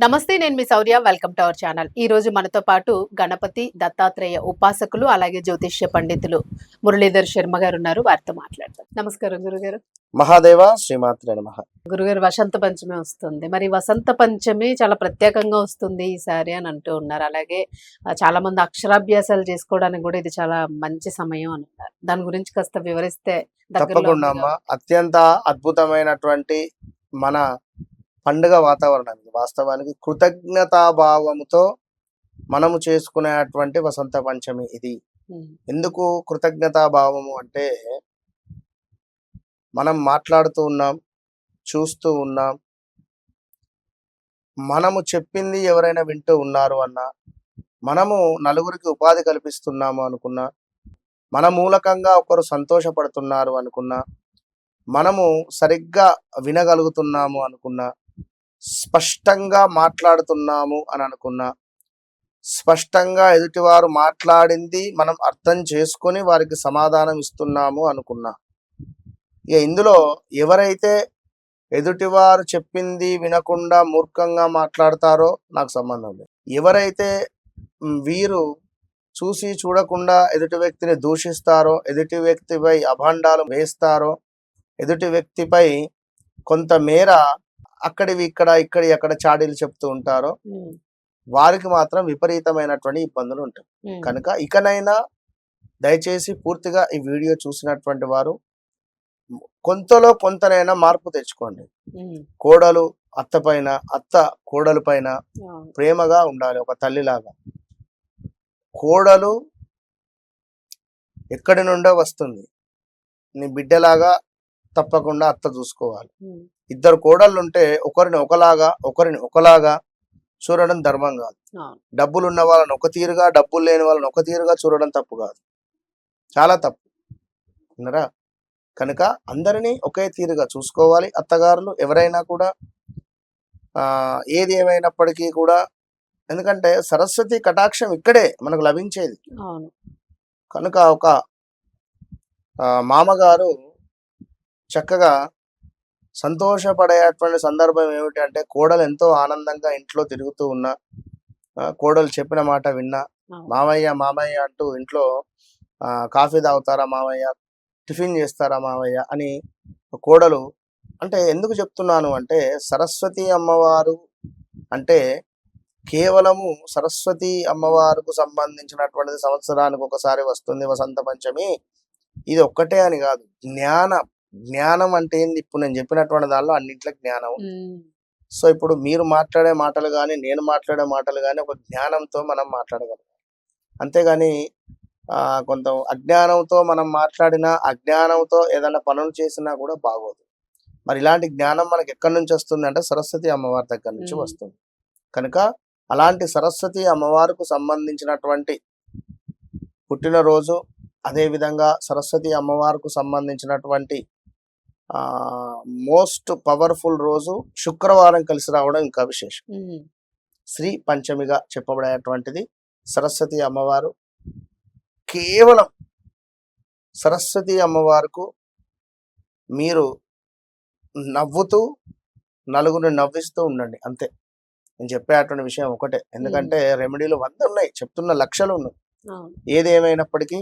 నమస్తే నేను మీ Shaurya. Welcome to our channel. ఈ రోజు మనతో పాటు గణపతి దత్తాత్రేయ ఉపాసకులు అలాగే జ్యోతిష్య పండితులు మురళీధర్ శర్మ గారు ఉన్నారు. వారితో మాట్లాడతాం నమస్కారం గురుగారు. మహాదేవ శ్రీమాత్రే నమ. గురుగారు వసంత పంచమి వస్తుంది. మరి వసంత పంచమి చాలా ప్రత్యేకంగా వస్తుంది ఈసారి అని అంటూ ఉన్నారు. అలాగే చాలా మంది అక్షరాభ్యాసాలు చేసుకోవడానికి కూడా ఇది చాలా మంచి సమయం అని అన్నారు దాని గురించి కాస్త వివరిస్తే తప్పకుండా అత్యంత అద్భుతమైనటువంటి మన పండుగ వాతావరణం ఇది. వాస్తవానికి కృతజ్ఞతాభావముతో మనము చేసుకునేటువంటి వసంత పంచమి ఇది. ఎందుకు కృతజ్ఞతాభావము అంటే మనం మాట్లాడుతూ ఉన్నాం చూస్తూ ఉన్నాం మనము చెప్పింది ఎవరైనా వింటూ ఉన్నారు అన్నా మనము నలుగురికి ఉపాధి కల్పిస్తున్నాము అనుకున్నా మన మూలకంగా ఒకరు సంతోషపడుతున్నారు అనుకున్నా మనము సరిగ్గా వినగలుగుతున్నాము అనుకున్నా స్పష్టంగా మాట్లాడుతున్నాము అని అనుకున్నా. స్పష్టంగా ఎదుటివారు మాట్లాడింది మనం అర్థం చేసుకొని వారికి సమాధానం ఇస్తున్నాము అనుకున్నా. ఇక ఇందులో ఎవరైతే ఎదుటివారు చెప్పింది వినకుండా మూర్ఖంగా మాట్లాడతారో నాకు సంబంధం లేదు. ఎవరైతే వీరు చూసి చూడకుండా ఎదుటి వ్యక్తిని దూషిస్తారో ఎదుటి వ్యక్తిపై అభాండాలు వేస్తారో ఎదుటి వ్యక్తిపై కొంతమేర అక్కడివి ఇక్కడ ఇక్కడి అక్కడ చాడీలు చెప్తూ ఉంటారో వారికి మాత్రం విపరీతమైనటువంటి ఇబ్బందులు ఉంటాయి కనుక ఇకనైనా దయచేసి పూర్తిగా ఈ వీడియో చూసినటువంటి వారు కొంతలో కొంతనైనా మార్పు తెచ్చుకోండి. కోడలు అత్త పైన అత్త కోడలు పైన ప్రేమగా ఉండాలి ఒక తల్లిలాగా. కోడలు ఎక్కడి నుండో వస్తుంది. నీ బిడ్డలాగా తప్పకుండా అత్త చూసుకోవాలి. ఇద్దరు కోడళ్ళు ఉంటే ఒకరిని ఒకలాగా ఒకరిని ఒకలాగా చూడడం ధర్మం కాదు. డబ్బులు ఉన్న వాళ్ళని ఒక తీరుగా డబ్బులు లేని వాళ్ళని ఒక తీరుగా చూడడం తప్పు కాదు. చాలా తప్పు. విన్నరా? కనుక అందరినీ ఒకే తీరుగా చూసుకోవాలి అత్తగారులు ఎవరైనా కూడా. ఆ ఏది ఏమైనప్పటికీ కూడా. ఎందుకంటే సరస్వతి కటాక్షం ఇక్కడే మనకు లభించేది. కనుక ఒక మామగారు చక్కగా సంతోషపడేటువంటి సందర్భం ఏమిటి అంటే కోడలు ఎంతో ఆనందంగా ఇంట్లో తిరుగుతూ ఉన్నా కోడలు చెప్పిన మాట విన్నా. మామయ్య మామయ్య అంటూ ఇంట్లో కాఫీ తాగుతారా మామయ్య? టిఫిన్ చేస్తారా మామయ్య? అని కోడలు అంటే ఎందుకు చెప్తున్నాను అంటే సరస్వతి అమ్మవారు అంటే కేవలము సరస్వతి అమ్మవారికి సంబంధించినటువంటిది సంవత్సరానికి ఒకసారి వస్తుంది వసంత పంచమి. ఇది ఒక్కటే అని కాదు. జ్ఞాన. జ్ఞానం అంటే ఏంది? ఇప్పుడు నేను చెప్పినటువంటి దానిలో అన్నింటిలో జ్ఞానం. సో ఇప్పుడు మీరు మాట్లాడే మాటలు కానీ నేను మాట్లాడే మాటలు కానీ ఒక జ్ఞానంతో మనం మాట్లాడగలం. అంతేగాని ఆ, కొంత అజ్ఞానంతో మనం మాట్లాడినా అజ్ఞానంతో ఏదైనా పనులు చేసినా కూడా బాగోదు. మరి ఇలాంటి జ్ఞానం మనకి ఎక్కడి నుంచి వస్తుంది అంటే సరస్వతి అమ్మవారి దగ్గర నుంచి. వస్తుంది. కనుక అలాంటి సరస్వతి అమ్మవారికి సంబంధించినటువంటి పుట్టినరోజు అదేవిధంగా సరస్వతి అమ్మవారికి సంబంధించినటువంటి మోస్ట్ పవర్ఫుల్ రోజు శుక్రవారం కలిసి రావడం ఇంకా విశేషం. శ్రీ పంచమిగా చెప్పబడేటువంటిది సరస్వతి అమ్మవారు. కేవలం సరస్వతి అమ్మవారుకు మీరు నవ్వుతూ నలుగురిని నవ్విస్తూ ఉండండి అంతే. నేను చెప్పేటువంటి విషయం ఒకటే. ఎందుకంటే రెమెడీలు వంద ఉన్నాయి చెప్తున్న లక్షలు ఉన్నాయి. అవును. ఏది ఏమైనప్పటికీ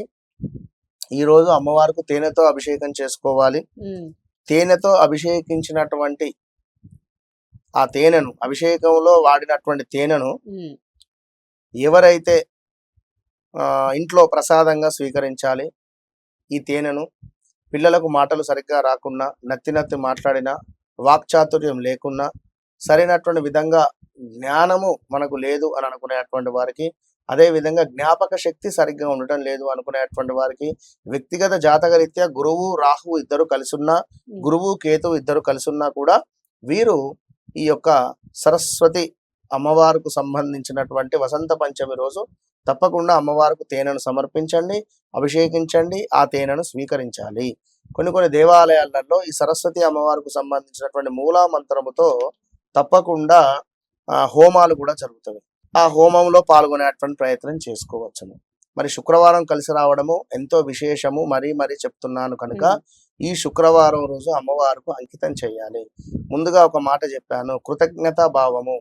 ఈరోజు అమ్మవారికి తేనెతో అభిషేకం చేసుకోవాలి. తేనెతో అభిషేకించినటువంటి ఆ తేనెను అభిషేకంలో వాడినటువంటి తేనెను ఎవరైతే ఇంట్లో ప్రసాదంగా స్వీకరించాలి ఈ తేనెను పిల్లలకు మాటలు సరిగ్గా రాకున్నా నత్తి నత్తి మాట్లాడినా వాక్చాతుర్యం లేకున్నా సరైనటువంటి విధంగా జ్ఞానము మనకు లేదు అని అనుకునేటువంటి వారికి అదే విధంగా జ్ఞాపక శక్తి సరిగ్గా ఉండటం లేదు అనుకునేటువంటి వారికి వ్యక్తిగత జాతకరీత్యా గురువు రాహు ఇద్దరు కలిసి ఉన్నా ఉమ్, గురువు కేతు ఇద్దరు కలిసి ఉన్నా కూడా వీరు ఈ యొక్క సరస్వతి అమ్మవారికి సంబంధించినటువంటి వసంత పంచమి రోజు తప్పకుండా అమ్మవారికి తేనెను సమర్పించండి అభిషేకించండి ఆ తేనెను స్వీకరించాలి. కొన్ని కొన్ని దేవాలయాలలో ఈ సరస్వతి అమ్మవారికి సంబంధించినటువంటి మూలా మంత్రముతో తప్పకుండా హోమాలు కూడా జరుగుతాయి. ఆ హోమంలో పాల్గొనేటువంటి ప్రయత్నం చేసుకోవచ్చును. మరి శుక్రవారం కలిసి రావడము ఎంతో విశేషము మరీ మరీ చెప్తున్నాను కనుక ఈ శుక్రవారం రోజు అమ్మవారికి అంకితం చేయాలి. ముందుగా ఒక మాట చెప్పాను కృతజ్ఞతా భావము.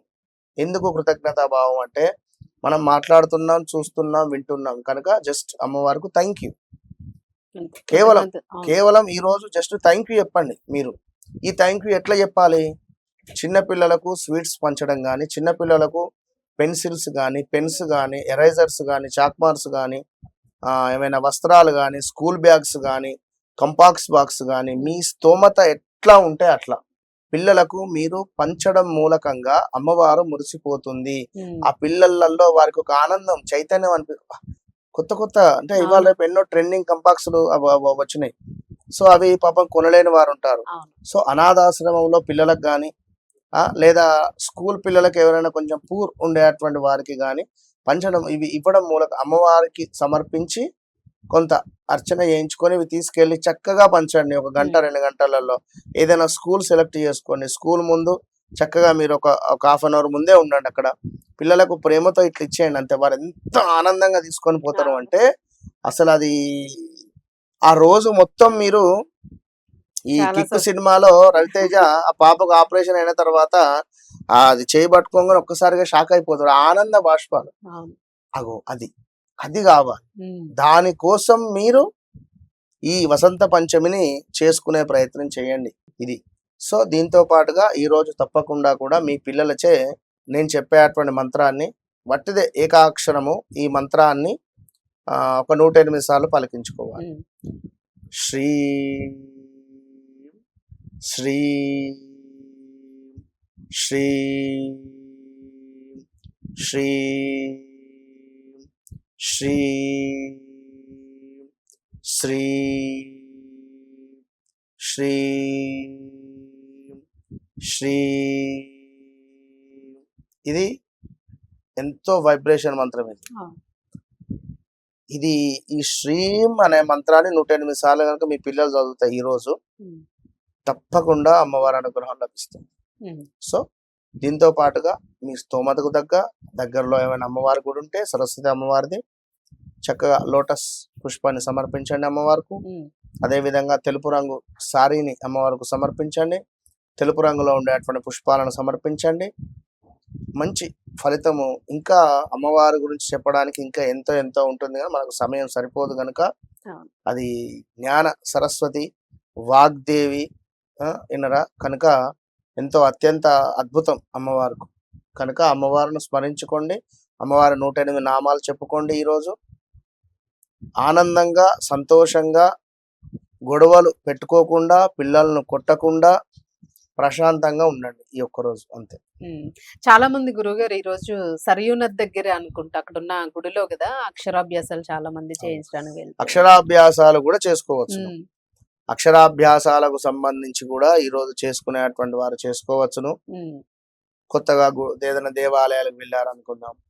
ఎందుకు కృతజ్ఞతా భావం అంటే మనం మాట్లాడుతున్నాం చూస్తున్నాం వింటున్నాం కనుక జస్ట్ అమ్మవారికి థ్యాంక్ యూ. కేవలం-. కేవలం ఈ రోజు జస్ట్ థ్యాంక్ యూ చెప్పండి మీరు. ఈ థ్యాంక్ యూ ఎట్లా చెప్పాలి? చిన్న పిల్లలకు స్వీట్స్ పంచడం కానీ చిన్న పిల్లలకు పెన్సిల్స్ కానీ పెన్స్ కానీ ఎరైజర్స్ కానీ చాక్మార్స్ కానీ ఏమైనా వస్త్రాలు కానీ స్కూల్ బ్యాగ్స్ కానీ కంపాక్స్ బాక్స్ కానీ మీ స్తోమత ఎట్లా ఉంటే అట్లా. పిల్లలకు మీరు పంచడం మూలకంగా అమ్మవారు మురిసిపోతుంది. ఆ పిల్లలలో వారికి ఒక ఆనందం చైతన్యం అనిపి కొత్త కొత్త అంటే ఇవాళ రేపు ఎన్నో ట్రెండింగ్ కంపాక్స్ వచ్చినాయి. సో అవి పాపం కొనలేని వారు ఉంటారు. సో అనాథాశ్రమంలో పిల్లలకు కానీ లేదా స్కూల్ పిల్లలకు ఎవరైనా కొంచెం పూర్ ఉండేటువంటి వారికి కానీ పంచడం ఇవి ఇవ్వడం మూలక అమ్మవారికి సమర్పించి కొంత అర్చన చేయించుకొని ఇవి తీసుకెళ్ళి చక్కగా పంచండి. ఒక గంట. రెండు గంటలలో. ఏదైనా స్కూల్ సెలెక్ట్ చేసుకోండి. స్కూల్ ముందు చక్కగా మీరు ఒక ఒక హాఫ్ అన్ అవర్ ముందే ఉండండి అక్కడ. పిల్లలకు ప్రేమతో ఇట్లా ఇచ్చేయండి అంతే. వారు ఎంత ఆనందంగా తీసుకొని పోతారు. అంటే అసలు అది ఆ రోజు మొత్తం మీరు ఈ కిక్ సినిమాలో రవితేజ ఆ పాపకు ఆపరేషన్ అయిన తర్వాత అది చేయి పట్టుకోగానే ఒక్కసారిగా షాక్ అయిపోతారు ఆనంద బాష్పాలు. అగో అది అది కావాలి. దానికోసం మీరు ఈ వసంత పంచమిని చేసుకునే ప్రయత్నం చేయండి. ఇది. సో దీంతో పాటుగా ఈ రోజు తప్పకుండా కూడా మీ పిల్లలచే నేను చెప్పేటువంటి మంత్రాన్ని వట్టిదే ఏకాక్షరము ఈ మంత్రాన్ని ఆ, ఒక నూట ఎనిమిది సార్లు పలికించుకోవాలి. శ్రీ శ్రీ శ్రీ శ్రీ శ్రీ శ్రీ శ్రీ శ్రీ ఇది ఎంతో వైబ్రేషన్ మంత్రం ఇది. ఇది ఈ శ్రీం అనే మంత్రాన్ని నూట ఎనిమిది సార్లు కనుక మీ పిల్లలు చదువుతాయి ఈ రోజు ఉమ్. తప్పకుండా అమ్మవారి అనుగ్రహం లభిస్తుంది. సో దీంతో పాటుగా మీ స్తోమతకు తగ్గ దగ్గరలో ఏమైనా అమ్మవారి గుడి ఉంటే సరస్వతి అమ్మవారిది చక్కగా లోటస్ పుష్పాన్ని సమర్పించండి అమ్మవారికి ఉమ్. అదే విధంగా తెలుపు రంగు సారీని అమ్మవారికి సమర్పించండి తెలుపు రంగులో ఉండేటువంటి పుష్పాలను సమర్పించండి మంచి ఫలితము ఇంకా అమ్మవారి గురించి చెప్పడానికి ఇంకా ఎంతో ఎంతో ఉంటుంది కానీ మనకు సమయం సరిపోదు కనుక. అది జ్ఞాన సరస్వతి వాగ్దేవి ఆ, విన్నరా కనుక ఎంతో అత్యంత అద్భుతం అమ్మవారికి. కనుక అమ్మవారిని స్మరించుకోండి. అమ్మవారి నూట ఎనిమిది నామాలు చెప్పుకోండి ఈరోజు. ఆనందంగా సంతోషంగా గొడవలు పెట్టుకోకుండా పిల్లలను కొట్టకుండా ప్రశాంతంగా ఉండండి ఈ ఒక్క రోజు అంతే. చాలా మంది గురువుగారు ఈ రోజు సరియు నది దగ్గర అనుకుంటా. అక్కడ ఉన్న గుడిలో కదా అక్షరాభ్యాసాలు చాలా మంది చేయించడానికి అక్షరాభ్యాసాలు కూడా చేసుకోవచ్చు. అక్షరాభ్యాసాలకు సంబంధించి కూడా ఈ రోజు చేసుకునేటువంటి వారు చేసుకోవచ్చును. కొత్తగా ఏదైనా దేవాలయాలకు వెళ్ళారనుకుందాం